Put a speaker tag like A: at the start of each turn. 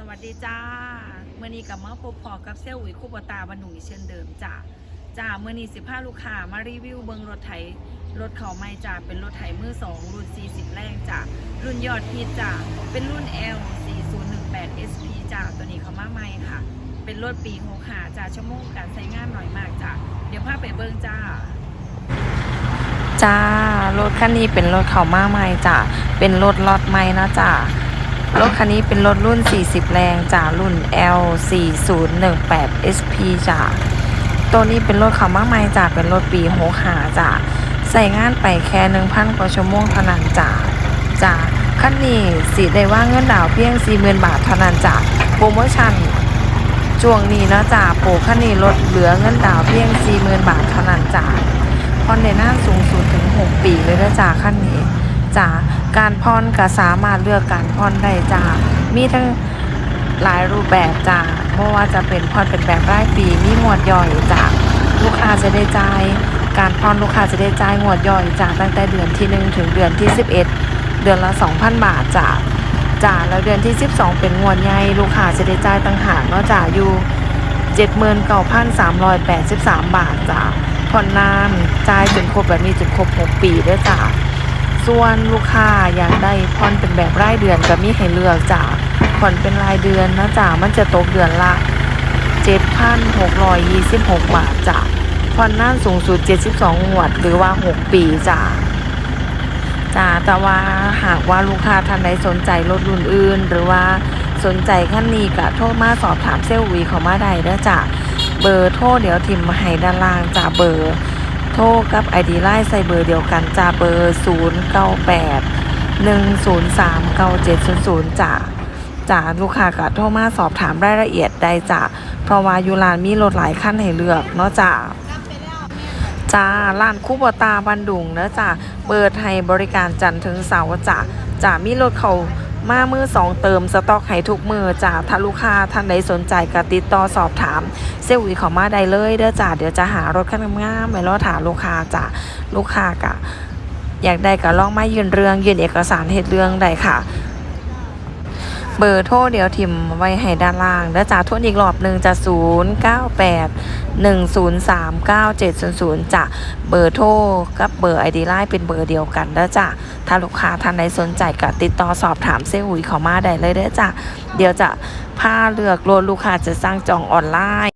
A: สวัสดีจ้าเมื่อนี้กับมาพบพอกับเซลล์อุ๋ยคู่ปตาบันหนุ่ยเช่นเดิมจ้าจ้าเมื่อนี้สิบห้าลูกค้ามารีวิวเบิงรถไถรถเขาไม่จ้าเป็นรถไถมือสองรุ่น 40 แรงจ้ารุ่นยอดฮิตจ้าเป็นรุ่น L 4018 SP จ้าตัวนี้เขามาใหม่ค่ะ เป็นรถปี6หาจ้าชั่วโมงการใช้งานหน่อยมากจ้าเดี๋ยวพาไปเบิงจ้า
B: จ้ารถคันนี้เป็นรถเขามาใหม่จ้ะเป็นรถล็อตใหม่นะจ้ะ รถคันนี้เป็นรถรุ่น 40 แรงจ้ะรุ่น L 4018 SP จ้ะตัวนี้เป็นรถเขามาใหม่จ้ะเป็นรถปี65จ้ะใส่งานไปแค่1,000กว่าชั่วโมงเท่านั้นจ้ะจ้ะคันนี้สิได้ว่าเงินดาวเพียง 40,000 บาทเท่านั้นจ้ะโปรโมชั่นช่วงนี้นะจ้ะโปรคันนี้ลดเหลือเงินดาวเพียง 40,000 บาทเท่านั้นจ้ะผ่อนในหน้าสูงสุดถึง 6 ปีเลยนะจ๊ะขั้นนี้ จ้ะการผ่อนก็สามารถเลือกการผ่อนได้จ้ะมีทั้งหลายรูปแบบจ้ะไม่ว่าจะเป็นผ่อนเป็นแบบรายปีมีหมวดย่อยจ้ะลูกค้าจะได้จ่ายการผ่อนลูกค้าจะได้จ่ายหมวดย่อยจ้ะตั้งแต่เดือนที่ 1 ถึงเดือนที่ 11 เดือนละ 2,000 บาทจ้ะจ้ะแล้วเดือนที่ 12 เป็นงวดใหญ่ลูกค้าจะได้จ่ายต่างหากเนาะจ้ะอยู่79,383 บาทจ้ะผ่อนนานจ่ายจนครบแบบนี้จนครบ 6 ปีด้วยจ้ะ ส่วนลูกค้าอยากได้ผ่อนเป็นแบบรายเดือนก็มีให้เลือกจ้ะผ่อนเป็นรายเดือนนะจ้ะมันจะตกเดือนละ 7,626 บาทจ้ะผ่อนนานสูงสุด 72งวด หรือว่า 6 ปีจ้ะจ้าแต่ว่าหากว่าลูกค้าท่านใดสนใจรถรุ่นอื่น หรือว่าสนใจขั้นนี้ก็โทรมาสอบถามเซลล์วีเขามาได้เด้อจ้ะเบอร์โทรเดี๋ยวทิมให้ด้านล่างจ้าเบอร์ โทรกับ ID ไลน์ใส่เบอร์เดียวกันจ้าเบอร์ 0 9 8 1 0 3 9 7 0 0จ้าจ้าลูกค้าก็โทรมาสอบถามรายละเอียดได้จ้าเพราะว่ายูรานมีรถหลายคันให้เลือกเนาะจ้าจ้าร้านคูบตาบันดุงเนอะจ้าเปิดให้บริการจันทร์ถึงเสาร์จ้าจ้ามีรถเขา มามือสองเติมสต็อกให้ทุกมือจ้าถ้าลูกค้าท่านใดสนใจก็ติดต่อสอบถาม เซลล์วีขอมาได้เลยเด้อจ้าเดี๋ยวจะหารถคันงามไว้รอถามลูกค้าจ้าลูกค้ากะอยากได้ก็ลองมายืนเรื่องยืนเอกสารเหตุเรื่องได้ค่ะ เบอร์โทรเดี๋ยวทิมไว้ให้ด้านล่างแล้วจ้าทวนอีกรอบหนึ่งจะ 0 9 8 1 0 3 9 7 0 0จ้ะเบอร์โทรกับเบอร์ไอดีไลน์เป็นเบอร์เดียวกันแล้วจ้ะถ้าลูกค้าท่านใดสนใจก็ติดต่อสอบถามเซอุยเขามาได้เลยเด้อจ้ะเดี๋ยวจะพาเลือกรวลูกค้าจะสร้างจองออนไลน์